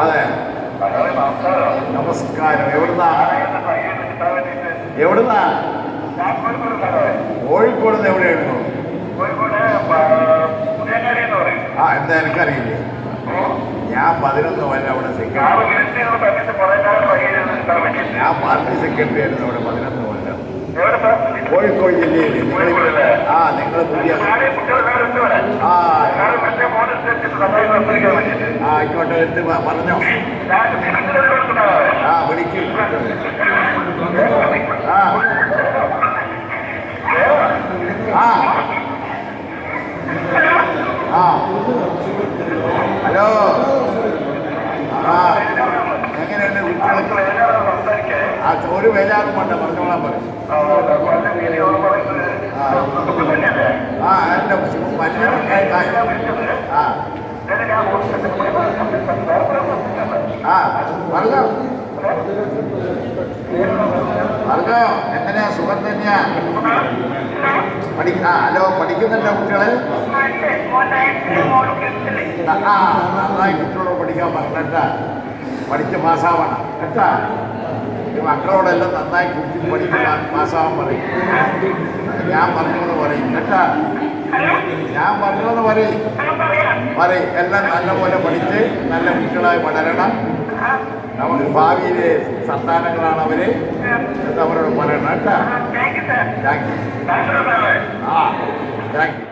അതെ. നമസ്കാരം. എവിടുന്നാ? എവിടുന്നാ? കോഴിക്കോട് നിന്ന് എവിടെയായിരുന്നു? ആ എന്താ എനിക്കറിയില്ലേ? ഞാൻ പതിനൊന്ന് കൊല്ലം അവിടെ സെക്രട്ടറി ഞാൻ പാർട്ടി സെക്രട്ടറി ആയിരുന്നു അവിടെ പതിനൊന്ന് കൊല്ലം കോഴിക്കോട് ജില്ലയിൽ? ആ നിങ്ങൾ പുതിയ ആ ആയിക്കോട്ടെ എടുത്ത് പറഞ്ഞോ. ആ വിളിക്കും. ആ. ആ. ആ. ഹലോ. ആ എങ്ങനെയുണ്ട് കുട്ടികൾക്ക് സംസാരിക്കേ ആ ഒരു വേലാറും വേണ്ട പറഞ്ഞോളാൻ പറയും കുറച്ച് വീഡിയോ പറയുന്നത് തന്നെയല്ലേ ആ എന്റെ മറ്റേ ആ ഞാൻ ആ പറഞ്ഞോ പറഞ്ഞോ എങ്ങനെയാ സുഖം തന്നെയാ പഠി ആ ഹലോ പഠിക്കുന്നുണ്ടോ കുട്ടികൾ ആ നന്നായി കുട്ടികളോട് പഠിക്കാൻ പറഞ്ഞിട്ടാ പഠിച്ച് പാസ്സാവണം കേട്ടാ ഈ മക്കളോടെല്ലാം നന്നായി കുട്ടി പഠിച്ച് പാസ്സാവാൻ പറയും. ഞാൻ പറഞ്ഞതെന്ന് പറയും. കേട്ടാ? ഞാൻ പറഞ്ഞതെന്ന് പറയും. പറയും. എല്ലാം നല്ലപോലെ പഠിച്ച് നല്ല കുട്ടികളായി വളരണം. നമുക്ക് ഭാവിയിലെ സന്താനങ്ങളാണ് അവർ അവരോട് പറയണം. കേട്ടാ? താങ്ക് യു ആ താങ്ക് യു